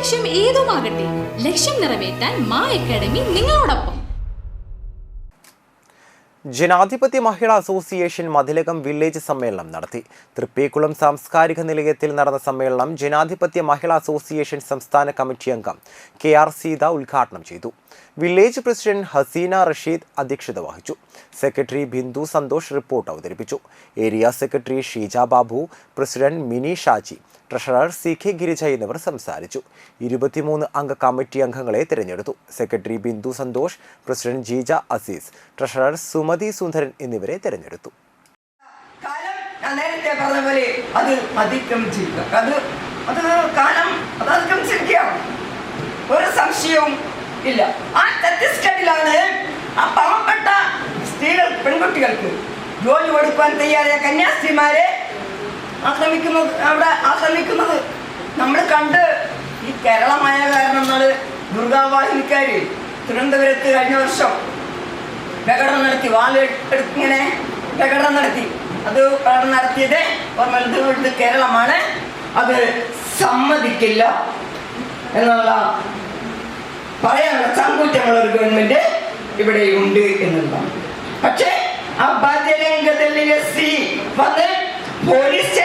ലക്ഷ്യം ഏതുമാകട്ടെ? ലക്ഷ്യം നിറവേറ്റാൻ മാ അക്കാഡമി നിങ്ങളോടൊപ്പം. ജനാധിപത്യ മഹിളാ അസോസിയേഷൻ മതിലകം വില്ലേജ് സമ്മേളനം നടത്തി. തൃപ്പേക്കുളം സാംസ്കാരിക നിലയത്തിൽ നടന്ന സമ്മേളനം ജനാധിപത്യ മഹിളാ അസോസിയേഷൻ സംസ്ഥാന കമ്മിറ്റി അംഗം കെ ആർ സീത ഉദ്ഘാടനം ചെയ്തു. വില്ലേജ് പ്രസിഡന്റ് ഹസീന റഷീദ് അധ്യക്ഷത വഹിച്ചു. സെക്രട്ടറി ബിന്ദു സന്തോഷ് റിപ്പോർട്ട് അവതരിപ്പിച്ചു. Area secretary Sheeja Babu president Mini Shaji treasurer C K Girija എന്നിവർ സംസാരിച്ചു. ഇരുപത്തിമൂന്ന് അംഗ കമ്മിറ്റി അംഗങ്ങളെ തിരഞ്ഞെടുത്തു. Secretary Bindu Santhosh president Jeeja Azeez treasurer Sumathi Sundaran എന്നിവരെ തിരഞ്ഞെടുത്തു. നേരത്തെ പറഞ്ഞ പോലെ അത് അതിക്രമിച്ചിരിക്കുക. അത് അത് കാലം അത് അതിക്രമിച്ചിരിക്കുക ഒരു സംശയവും ഇല്ല. ആ ഛത്തീസ്ഗഡിലാണ് ആ പാവപ്പെട്ട സ്ത്രീകൾ പെൺകുട്ടികൾക്ക് ജോലി കൊടുക്കാൻ തയ്യാറായ കന്യാസ്ത്രീമാരെ ആക്രമിക്കുന്നത് അവിടെ ആക്രമിക്കുന്നത്. നമ്മൾ കണ്ട് ഈ കേരളമായ കാരണം എന്നാൽ ദുർഗാവാഹിനിക്കാർ തിരുവനന്തപുരത്ത് കഴിഞ്ഞ വർഷം പ്രകടനം നടത്തി വാൽ ഇങ്ങനെ പ്രകടനം നടത്തി. അത് പ്രകടനം നടത്തിയത് ഓർമ്മ കേരളമാണ്. അത് സമ്മതിക്കില്ല എന്നുള്ള പറയാനുള്ള സങ്കൂറ്റമുള്ള ഒരു ഗവൺമെന്റ് ഇവിടെ ഉണ്ട് എന്നുള്ളതാണ്. പക്ഷേ ആ വന്ന് പോലീസ്